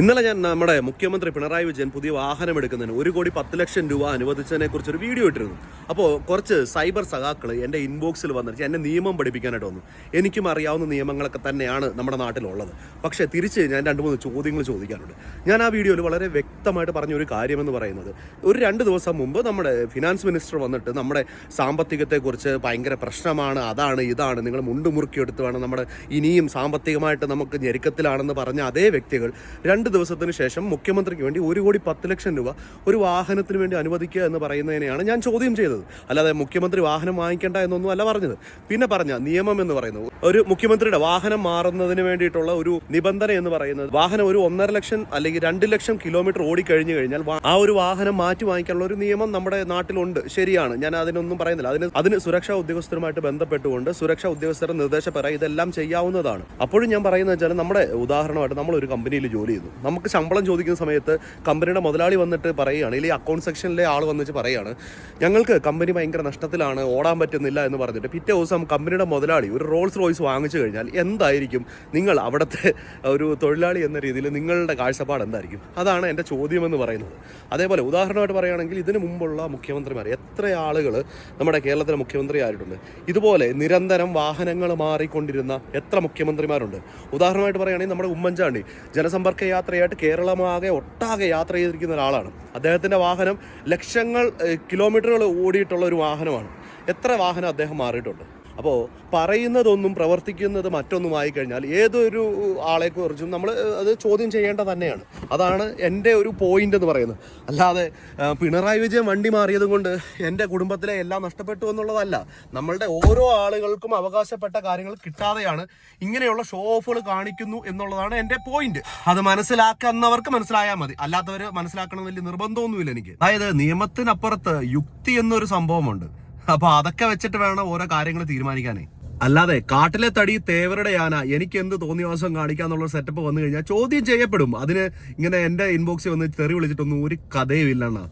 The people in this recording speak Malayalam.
ഇന്നലെ ഞാൻ നമ്മുടെ മുഖ്യമന്ത്രി പിണറായി വിജയൻ പുതിയ വാഹനം എടുക്കുന്നതിന് ഒരു കോടി പത്ത് ലക്ഷം രൂപ അനുവദിച്ചതിനെ കുറിച്ച് ഒരു വീഡിയോ ഇട്ടിരുന്നു. അപ്പോൾ കുറച്ച് സൈബർ സഖാക്കൾ എന്റെ ഇൻബോക്സിൽ വന്നിട്ട് എന്നെ നിയമം പഠിപ്പിക്കാനായിട്ട് വന്നു. എനിക്കും അറിയാവുന്ന നിയമങ്ങളൊക്കെ തന്നെയാണ് നമ്മുടെ നാട്ടിലുള്ളത്. പക്ഷേ തിരിച്ച് ഞാൻ രണ്ട് മൂന്ന് ചോദ്യങ്ങൾ ചോദിക്കാനുണ്ട്. ഞാൻ ആ വീഡിയോയിൽ വളരെ വ്യക്തമായിട്ട് പറഞ്ഞ ഒരു കാര്യമെന്ന് പറയുന്നത് ഒരു രണ്ട് ദിവസം മുമ്പ് നമ്മുടെ ഫിനാൻസ് മിനിസ്റ്റർ വന്നിട്ട് നമ്മുടെ സാമ്പത്തികത്തെക്കുറിച്ച് ഭയങ്കര പ്രശ്നമാണ് അതാണ് ഇതാണ് നിങ്ങൾ മുണ്ടുമുറുക്കി എടുത്ത് വേണം നമ്മുടെ ഇനിയും സാമ്പത്തികമായിട്ട് നമുക്ക് ഞെരുക്കത്തിലാണെന്ന് പറഞ്ഞ അതേ വ്യക്തികൾ രണ്ട് ദിവസത്തിന് ശേഷം മുഖ്യമന്ത്രിക്ക് വേണ്ടി ഒരു കോടി പത്ത് ലക്ഷം രൂപ ഒരു വാഹനത്തിന് വേണ്ടി അനുവദിക്കുക എന്ന് പറയുന്നതിനെയാണ് ഞാൻ ചോദ്യം ചെയ്തത്. അല്ലാതെ മുഖ്യമന്ത്രി വാഹനം വാങ്ങിക്കേണ്ട എന്നൊന്നും അല്ല പറഞ്ഞത്. പിന്നെ പറഞ്ഞ നിയമം എന്ന് പറയുന്നത് ഒരു മുഖ്യമന്ത്രിയുടെ വാഹനം മാറുന്നതിന് വേണ്ടിയിട്ടുള്ള ഒരു നിബന്ധന എന്ന് പറയുന്നത് വാഹനം ഒരു ഒന്നര ലക്ഷം അല്ലെങ്കിൽ രണ്ട് ലക്ഷം കിലോമീറ്റർ ഓടിക്കഴിഞ്ഞു കഴിഞ്ഞാൽ ആ ഒരു വാഹനം മാറ്റി വാങ്ങിക്കാനുള്ള ഒരു നിയമം നമ്മുടെ നാട്ടിലുണ്ട്. ശരിയാണ്. ഞാൻ അതിനൊന്നും പറയുന്നില്ല. അതിന് അതിന് സുരക്ഷാ ഉദ്യോഗസ്ഥരുമായിട്ട് ബന്ധപ്പെട്ടുകൊണ്ട് സുരക്ഷാ ഉദ്യോഗസ്ഥരുടെ നിർദ്ദേശപ്രകാരം ഇതെല്ലാം ചെയ്യാവുന്നതാണ്. അപ്പോഴും ഞാൻ പറയുന്നത് വെച്ചാൽ നമ്മുടെ ഉദാഹരണമായിട്ട് നമ്മൾ ഒരു കമ്പനിയിൽ ജോലി ചെയ്യുന്നു. നമുക്ക് ശമ്പളം ചോദിക്കുന്ന സമയത്ത് കമ്പനിയുടെ മുതലാളി വന്നിട്ട് പറയുകയാണ് ഇല്ലെങ്കിൽ അക്കൗണ്ട് സെക്ഷനിലെ ആൾ വന്നിട്ട് പറയുകയാണ് ഞങ്ങൾക്ക് കമ്പനി ഭയങ്കര നഷ്ടത്തിലാണ് ഓടാൻ പറ്റുന്നില്ല എന്ന് പറഞ്ഞിട്ട് പിറ്റേ ദിവസം കമ്പനിയുടെ മുതലാളി ഒരു റോൾസ് റോയ്സ് വാങ്ങിച്ചു കഴിഞ്ഞാൽ എന്തായിരിക്കും? നിങ്ങൾ അവിടുത്തെ ഒരു തൊഴിലാളി എന്ന രീതിയിൽ നിങ്ങളുടെ കാഴ്ചപ്പാട് എന്തായിരിക്കും? അതാണ് എന്റെ ചോദ്യമെന്ന് പറയുന്നത്. അതേപോലെ ഉദാഹരണമായിട്ട് പറയുകയാണെങ്കിൽ ഇതിനു മുമ്പുള്ള മുഖ്യമന്ത്രിമാർ എത്ര ആളുകൾ നമ്മുടെ കേരളത്തിലെ മുഖ്യമന്ത്രി ആയിട്ടുണ്ട് ഇതുപോലെ നിരന്തരം വാഹനങ്ങൾ മാറിക്കൊണ്ടിരുന്ന എത്ര മുഖ്യമന്ത്രിമാരുണ്ട്? ഉദാഹരണമായിട്ട് പറയുകയാണെങ്കിൽ നമ്മുടെ ഉമ്മൻചാണ്ടി ജനസമ്പർക്ക യാത്രയായിട്ട് കേരളമാകെ ഒട്ടാകെ യാത്ര ചെയ്തിരിക്കുന്ന ഒരാളാണ്. അദ്ദേഹത്തിന്റെ വാഹനം ലക്ഷങ്ങൾ കിലോമീറ്ററുകൾ ഓടിയിട്ടുള്ള ഒരു വാഹനമാണ്. എത്ര വാഹനം അദ്ദേഹം മാറിയിട്ടുണ്ട്? അപ്പോൾ പറയുന്നതൊന്നും പ്രവർത്തിക്കുന്നത് മറ്റൊന്നുമായി കഴിഞ്ഞാൽ ഏതൊരു ആളെക്കുറിച്ചും നമ്മൾ അത് ചോദ്യം ചെയ്യേണ്ട തന്നെയാണ്. അതാണ് എന്റെ ഒരു പോയിന്റ് എന്ന് പറയുന്നത്. അല്ലാതെ പിണറായി വിജയൻ വണ്ടി മാറിയത് കൊണ്ട് എന്റെ കുടുംബത്തിലെ എല്ലാം നഷ്ടപ്പെട്ടു എന്നുള്ളതല്ല. നമ്മളുടെ ഓരോ ആളുകൾക്കും അവകാശപ്പെട്ട കാര്യങ്ങൾ കിട്ടാതെയാണ് ഇങ്ങനെയുള്ള ഷോ ഓഫുകൾ കാണിക്കുന്നു എന്നുള്ളതാണ് എന്റെ പോയിന്റ് അത് മനസ്സിലാക്കുന്നവർക്ക് മനസ്സിലായാൽ മതി. അല്ലാത്തവർ മനസ്സിലാക്കണം വലിയ നിർബന്ധമൊന്നുമില്ല എനിക്ക്. അതായത് നിയമത്തിനപ്പുറത്ത് യുക്തി എന്നൊരു സംഭവമുണ്ട്. അപ്പൊ അതൊക്കെ വെച്ചിട്ട് വേണം ഓരോ കാര്യങ്ങൾ തീരുമാനിക്കാനേ. അല്ലാതെ കാട്ടിലെ തടി തേവരുടെ യാന എനിക്ക് എന്ത് തോന്നിയാസം കാണിക്കാന്നുള്ള സെറ്റപ്പ് വന്നു കഴിഞ്ഞാൽ ചോദ്യം ചെയ്യപ്പെടും. അതിന് ഇങ്ങനെ എന്റെ ഇൻബോക്സിൽ വന്ന് തെറി വിളിച്ചിട്ടൊന്നും ഒരു കഥയും ഇല്ലെന്നാ